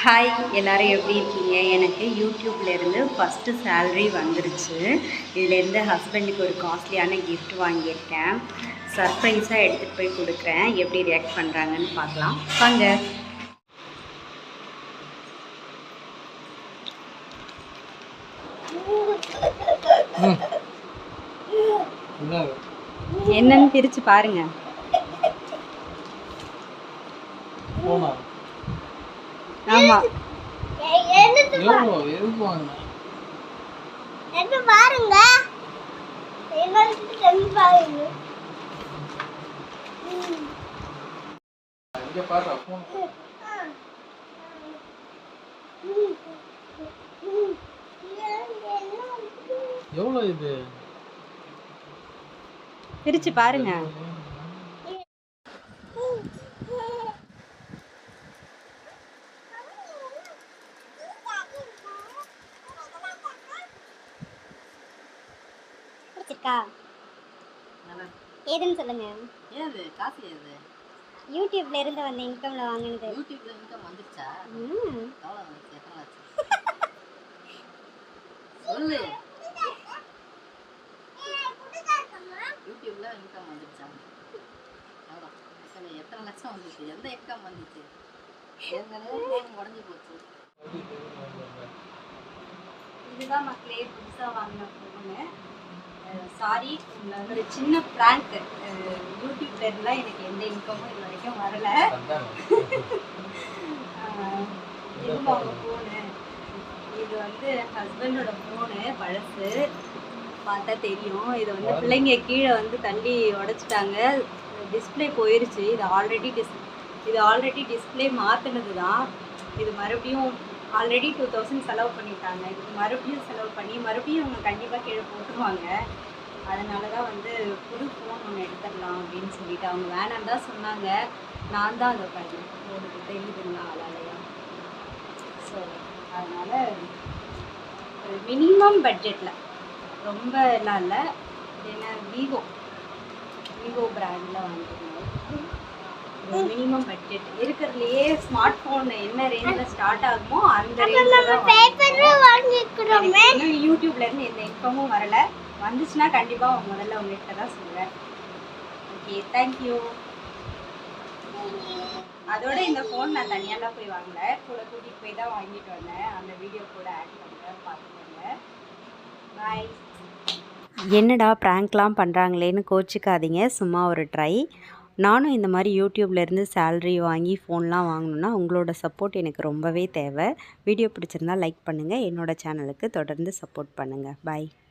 Hi எல்லோரும் எப்படி இருக்கீங்க? எனக்கு யூடியூப்லேருந்து ஃபஸ்ட்டு சேலரி வந்துருச்சு. இதுலேருந்து ஹஸ்பண்டுக்கு ஒரு காஸ்ட்லியான கிஃப்ட் வாங்கியிருக்கேன். சர்ப்ரைஸாக எடுத்துகிட்டு போய் கொடுக்குறேன். எப்படி ரியாக்ட் பண்ணுறாங்கன்னு பார்க்கலாம். வாங்க. என்னன்னு பிரித்து பாருங்கள் என்ன பாருங்க. எவ்வளோ இது? பிரித்து பாருங்க. பிடிச்சிருக்கா ஏதுன்னு சொல்லுங்க. ஏது? காசு ஏது யூடியூப்ல இருந்து வந்த இன்கம்ல வாங்கினது. யூடியூப்ல இன்கம் வந்துருச்சா? ம். எவ்வளோ வந்துச்சு எத்தனை சொல்லு. யூடியூப்ல இன்கம் வந்துருச்சா? எவ்வளோ எத்தனை எத்தனை லட்சம் வந்துச்சு? எந்த இன்கம் வந்துச்சு? ஏற்கனவே உடஞ்சி போச்சு. இதுதான் மக்களே புதுசாக வாங்கின ஃபோனு சாரி ஒரு சின்ன ப்ராங்க் யூடியூப்ல எனக்கு எந்த இன்கமும் இது வரைக்கும் வரல. இதுவும் அவங்க ஃபோனு இது வந்து ஹஸ்பண்டோட ஃபோனு பழசு. பார்த்தா தெரியும். இது வந்து பிள்ளைங்க கீழே வந்து தள்ளி உடைச்சிட்டாங்க. டிஸ்ப்ளே போயிருச்சு. இது ஆல்ரெடி டிஸ் இது ஆல்ரெடி டிஸ்ப்ளே மாற்றினது தான் இது மறுபடியும் ஆல்ரெடி டூ தௌசண்ட் செலவு பண்ணிட்டாங்க. இதுக்கு மறுபடியும் செலவு பண்ணி மறுபடியும் அவங்க கண்டிப்பாக கீழே போட்டுருவாங்க. அதனால தான் வந்து புது ஃபோன் ஒன்று எடுத்துடலாம் அப்படின்னு சொல்லிட்டு அவங்க வேணாம் தான் சொன்னாங்க. நான் தான் அதை பண்ணி போடுறது தெரியுதுங்களா அதாலையா ஸோ அதனால் ஒரு மினிமம் பட்ஜெட்டில் ரொம்ப எல்லாம் இல்லை என்ன விவோ விவோ பிராண்டில் வாங்கியிருந்தோம். மினிமம் பட்ஜெட் இருக்கிறதுலையே ஸ்மார்ட் ஃபோன் என்ன ரேஞ்சில் ஸ்டார்ட் ஆகுமோ அந்த ரேஞ்சில் தான் யூடியூப்ல இருந்து எந்த இன்கமும் வரல. வந்துச்சுன்னா கண்டிப்பாக அவங்க முதல்ல உங்ககிட்ட தான் சொல்லுவேன் ஓகே தேங்க்யூ அதோட இந்த ஃபோன் நான் தனியாலாம் போய் வாங்கல கூட கூட்டிகிட்டு போய் தான் வாங்கிட்டு வந்தேன். அந்த வீடியோ கூட ஆட் பண்ணுறேன் பார்த்துக்கோங்க. பாய் என்னடா ப்ராங்க்லாம் பண்ணுறாங்களேன்னு கோச்சிக்காதீங்க. சும்மா ஒரு ட்ரை நானும் இந்த மாதிரி யூடியூப்லேருந்து சேலரி வாங்கி ஃபோன்லாம் வாங்கணுன்னா உங்களோட சப்போர்ட் எனக்கு ரொம்பவே தேவை. வீடியோ பிடிச்சிருந்தா லைக் பண்ணுங்கள் என்னோடய சேனலுக்கு தொடர்ந்து சப்போர்ட் பண்ணுங்கள் பாய்